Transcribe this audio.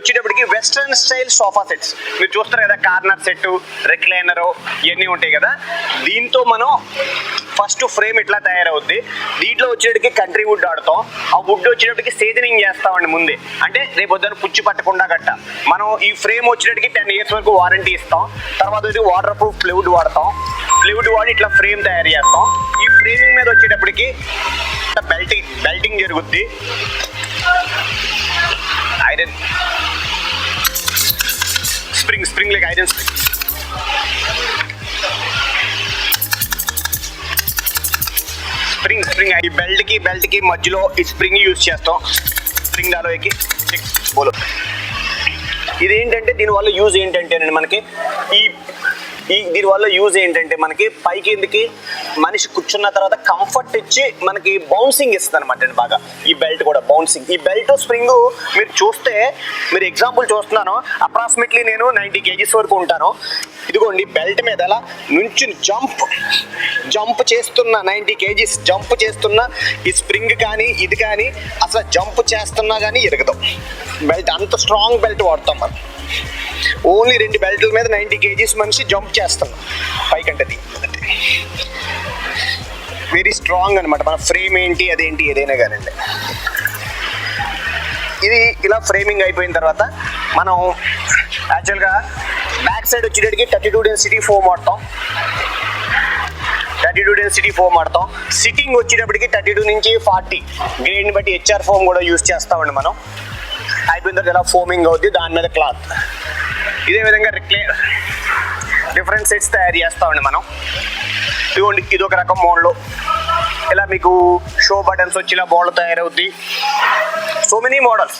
వచ్చేటప్పటికి western style sofa sets. మీరు చూస్తారు కదా కార్నర్ సెట్ రెక్లైనర్ ఇవన్నీ ఉంటాయి కదా. దీంతో మనం ఫస్ట్ ఫ్రేమ్ ఇట్లా తయారవుద్ది. దీంట్లో వచ్చేటికి కంట్రీ వుడ్ ఆడతాం. ఆ వుడ్ వచ్చేటప్పటికి సీజనింగ్ చేస్తామండి ముందే. అంటే రేపు పొద్దున పుచ్చి పట్టకుండా గట్ట. మనం ఈ ఫ్రేమ్ వచ్చేటప్పటికి టెన్ ఇయర్స్ వరకు వారంటీ ఇస్తాం. తర్వాత వచ్చి వాటర్ ప్రూఫ్ ఫ్లూడ్ వాడతాం. ఫ్లూయిడ్ వాడి ఇట్లా ఫ్రేమ్ తయారు చేస్తాం. ఈ ఫ్రేమింగ్ మీద వచ్చేటప్పటికి బెల్టింగ్ బెల్టింగ్ జరుగుద్ది. Iron spring spring like iron spring spring spring ఈ బెల్ట్కి బెల్ట్కి మధ్యలో ఈ స్ప్రింగ్ యూజ్ చేస్తాం. స్ప్రింగ్ దాలోకి బోలో ఇదేంటంటే దీనివల్ల యూజ్ ఏంటంటే మనకి ఈ ఈ దీనివల్ల యూజ్ ఏంటంటే మనకి పైకి ఎందుకు మనిషి కూర్చున్న తర్వాత కంఫర్ట్ ఇచ్చి మనకి బౌన్సింగ్ ఇస్తుంది అనమాట బాగా. ఈ బెల్ట్ కూడా బౌన్సింగ్ ఈ బెల్ట్ స్ప్రింగ్ మీరు చూస్తే మీరు ఎగ్జాంపుల్ చూస్తున్నాను అప్రాక్సిమేట్లీ నేను నైంటీ కేజీస్ వరకు ఉంటాను. ఇదిగోండి బెల్ట్ మీద అలా నుంచి జంప్ జంప్ చేస్తున్న నైంటీ కేజీస్ జంప్ చేస్తున్న ఈ స్ప్రింగ్ కానీ ఇది కానీ అసలు జంప్ చేస్తున్నా కానీ ఎరగదు బెల్ట్ అంత స్ట్రాంగ్ బెల్ట్ వాడతాం మనం. ఓన్లీ రెండు బెల్ట్ల మీద నైంటీ కేజీస్ మనిషి జంప్ చేస్తాం పైకంటది వెరీ స్ట్రాంగ్ అనమాట మన ఫ్రేమ్ ఏంటి అదేంటి ఏదైనా కానివ్వండి. ఇది ఇలా ఫ్రేమింగ్ అయిపోయిన తర్వాత మనం యాక్చువల్గా బ్యాక్ సైడ్ వచ్చేటడికి థర్టీ టూ డెన్సిటీ ఫోమ్ వాడతాం. థర్టీ టూ డెన్సిటీ ఫోమ్ ఆడతాం సిట్టింగ్ వచ్చేటప్పటికి థర్టీ టూ నుంచి ఫార్టీ గ్రేడ్ని బట్టి హెచ్ఆర్ ఫోమ్ కూడా యూస్ చేస్తామండి మనం. అయిపోయిన తర్వాత ఇలా ఫోమింగ్ అవుద్ది దాని మీద క్లాత్ ఇదే విధంగా రిక్లే డిఫరెంట్ సెట్స్ తయారు చేస్తామండి మనం. ఇదిగోండి ఇది ఒక రకం మోడల్. ఇలా మీకు షో బటన్స్ వచ్చి ఇలా మోడల్ తయారవుద్ది. So many models.